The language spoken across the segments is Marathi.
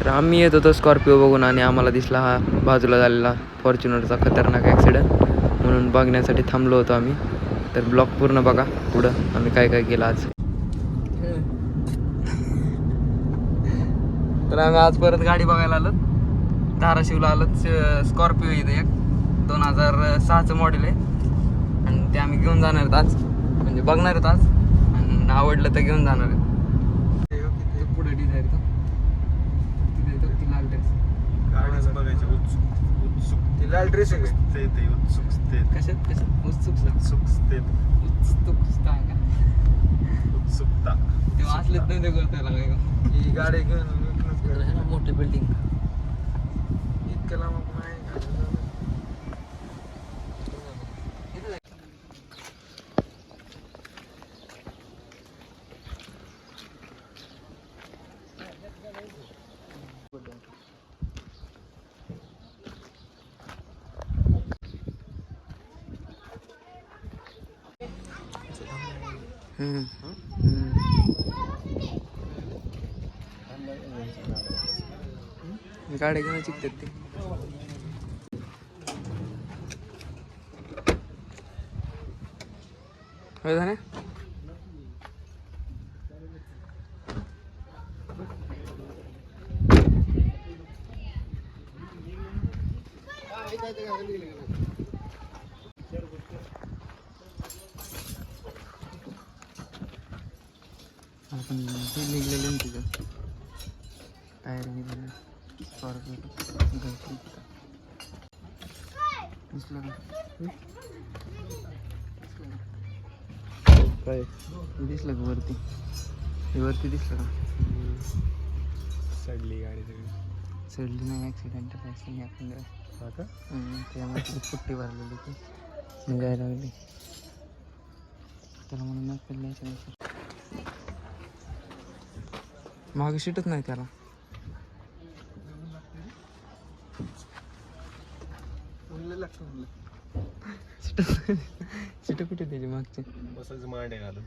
तर आम्ही येत होतो स्कॉर्पिओ बघून आणि आम्हाला दिसला हा बाजूला झालेला फॉर्च्युनरचा खतरनाक ॲक्सिडंट म्हणून बघण्यासाठी थांबलो होतो आम्ही. तर ब्लॉक पूर्ण बघा. पुढं आम्ही काय काय केलं आज. तर आम्ही आज परत गाडी बघायला आलो धाराशिवला आलो स्कॉर्पिओ इथे एक. दोन हजार सहाचं मॉडेल आहे. आणि ते आम्ही घेऊन जाणार आहेत आज. म्हणजे बघणार आहेत आज. आणि आवडलं तर घेऊन जाणार आहेत पुढे डिझाईन तिथे येतो ती लाल ड्रेस गाडीच बघायची उत्सुक उत्सुक ती लाल ड्रेस आहे काय? ते ते उत्सुकतेत. कशात कशात? उत्सुक उत्सुकतेत. उत्सुकता का? उत्सुकता. तेव्हा नाही ते करता काय ही गाडी घेऊन. मोठी बिल्डिंग इतकं लांब आपण आहे का? हम्म. हम्म. गाड्या घेऊन शिकतात ते होय झाले आपण ते निघलेले ना तिथं. टायर निघाले दिसलं काय? दिसलं का वरती? हे वरती दिसलं का? सडली गाडी सगळी. चढली नाही ॲक्सिडेंट ॲक्सिडेंट आपण त्यामुळे पुट्टी भरलेली ती निघायला लागली. त्याला म्हणून नक्की मागे शिटत नाही त्याला. शिट कुठे त्याची मागची? बसायचं मांडे घालून.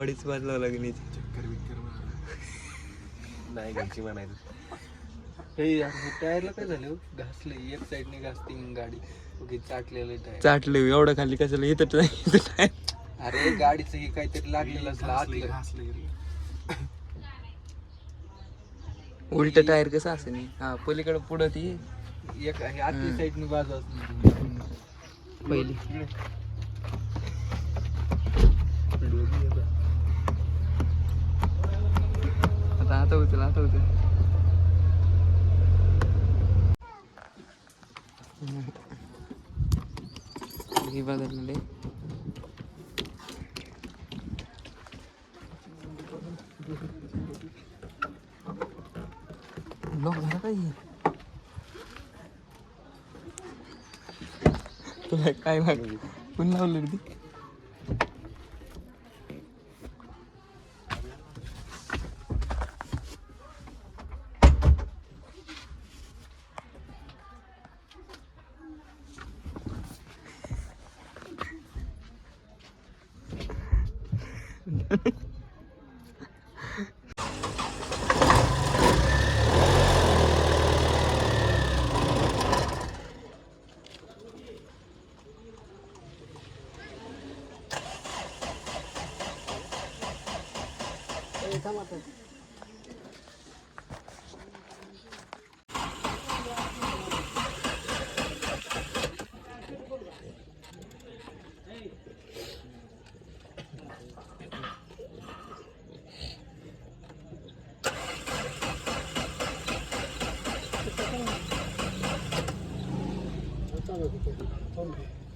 अडीच वाजला लागली चक्कर बिक्कर नाही घ्यायची म्हणायचं. हे यार हे टायरला काय झालं हो? घासले एक साईडने घासते मग गाडी. उगी चाटलेलं टायर. चाटले एवढं खाली कशाला इथं नाही. अरे गाडीचं हे काहीतरी लागलेलं असलं आतलं. घासलंय. उलट टायर कसं असेल हे? हा पलीकडे पुढं ती एक हे. आतली साईडने बाजू असली पहिली. आता आता होतील आता होतील हे बदललेले काय माहिती पुन्हा तुला काय मागली कोण लावलं रे ती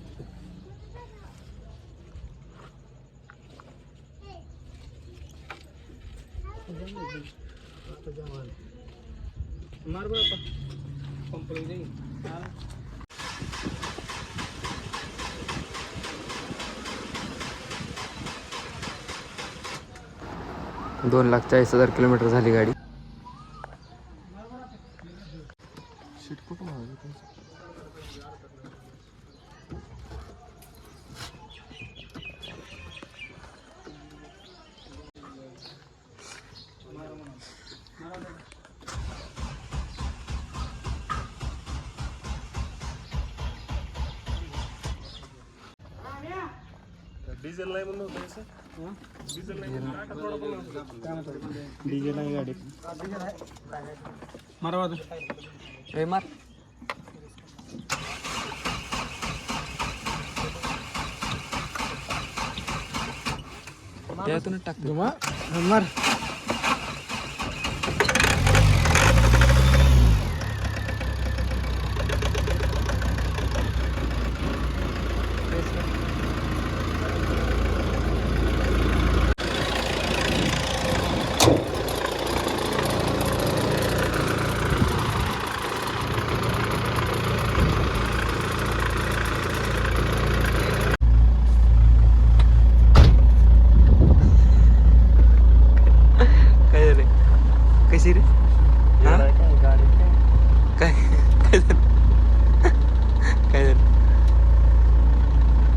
मार बरं जाईल दोन लाख चाळीस हजार किलोमीटर झाली गाडी. डिझेल नाही म्हणून होतं असं डिझेल नाही डीजे नाही गाडी. मारा हे मार. त्यातूनच टाकतो. मार काय झालं कशी रे हा? काय काय झालं काय झालं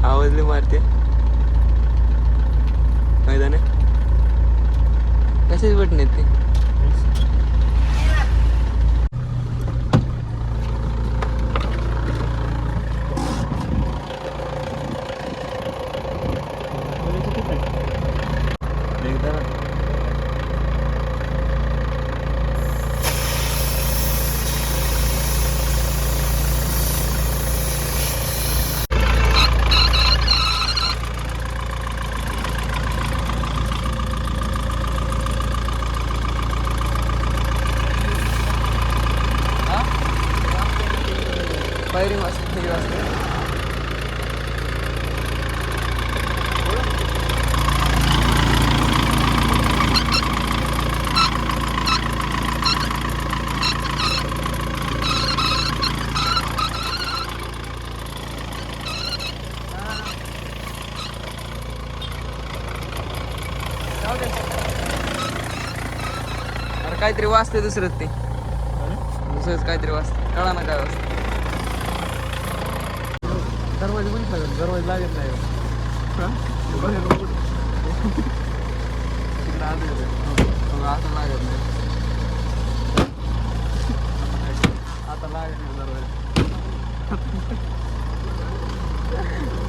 आवाजले मारते मैदान आहे कशाच बटन ते? अरे काहीतरी वाजते दुसरंच ते. दुसरंच काहीतरी वाजते कळा ना काय वाजते दरवाजे पण लागत दरवाजे लागत नाही. असं लागत नाही. आता लागत नाही दरवाजे.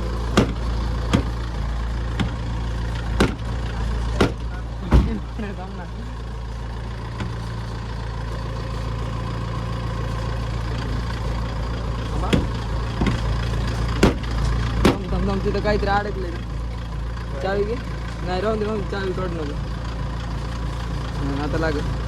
थांब तिथं काहीतरी अडकले चावी घे. नाही राहून दे राहून चावी काढून आता लागत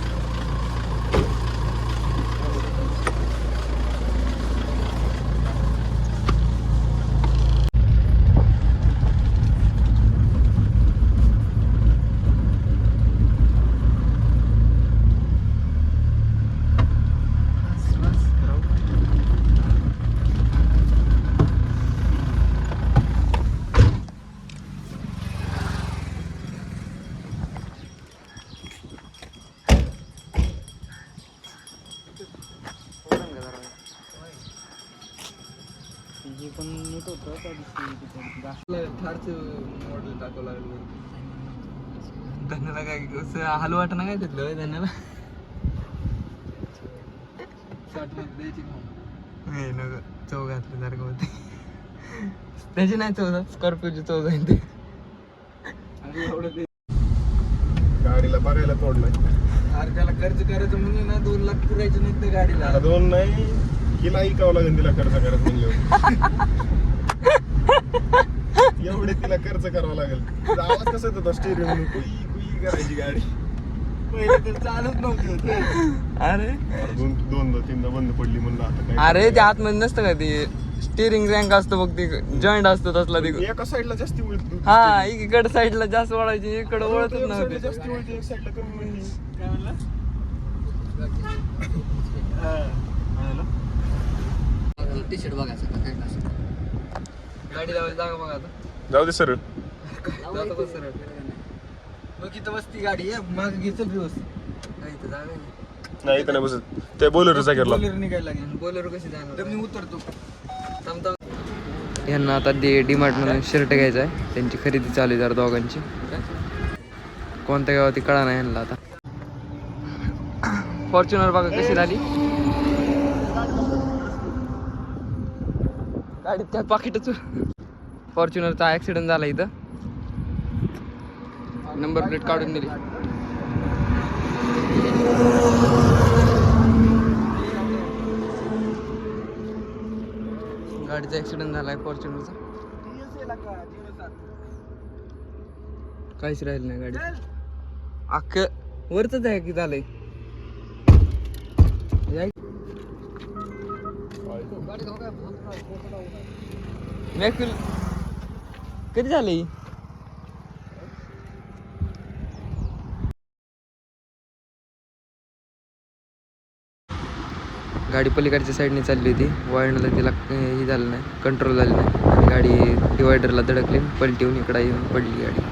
जे पण नीट होतं त्या दिवशी थारचं मॉडेल टाकावं लागलं. धन्याला काय कसं हलू वाटत ना काय तिथलं धन्याला? साठमध्ये द्यायची नाही नको चव घातल्यासारखं होते. त्याची नाही चव स्कॉर्पिओची चव जाईल ते. आणि एवढं ते गाडीला बघायला तोडलाय. अरे त्याला खर्च करायचं म्हणजे ना दोन लाख पुरायचे नाहीत त्या गाडीला. दोन नाही हिला ऐकावं लागेल तिला खर्च करत म्हणल्यावर. एवढे तिला खर्च करावा लागेल. आवाज कसा होता? स्टेरिंग म्हणून कुई कुई करायची गाडी. अरे. दोन दोनदा तीनदा बंद पडली म्हणलं आता काय अरे ते आतमध्ये नसतं का ते? स्टिअरिंग रँक असतो बघ ते जॉईंट असतो तसला ते. एका साईडला जास्ती वळत हा इकडे साईडला जास्त वळायची इकडे वळतच नव्हते. जास्ती वळते एक साईडला कमी वळली काय म्हणला? टी शर्ट बघायचं गाडी जागा बघा आता. जाऊ दे सर जातो बस सरळ. मग इथं बसती गाडी आहे माग घेतो व्यवस्थित काय इथं जागा आहे. नाही इथं नाही बसत. ते बोलर निघायला लागेल. बोलेरो कशी जाणार? मी उतरतो. थांब थांब. यांना आता डी डीमार्ट मधून शर्ट घ्यायचा आहे. त्यांची खरेदी चालू आहे जरा दोघांची. कोणत्या गावात कळा नाही यांना आता. फॉर्च्युनर बघा कशी झाली. गाडीत काय पाकिटच. फॉर्च्युनरचा ऍक्सिडेंट झाला इथं. नंबर प्लेट काढून दिली. गाडीचा ऍक्सिडेंट आहे फॉर्च्युनरचा. काहीच राहिलं नाही गाडी अख्ख वरच आहे की झालंय. या- मॅक्युल कधी झालं? गाडी पलीकडच्या साईडने चालली होती. वळणाला तिला हे झालं नाही कंट्रोल झालं नाही. आणि गाडी डिवायडरला धडकली पलटी येऊन इकडं येऊन पडली गाडी.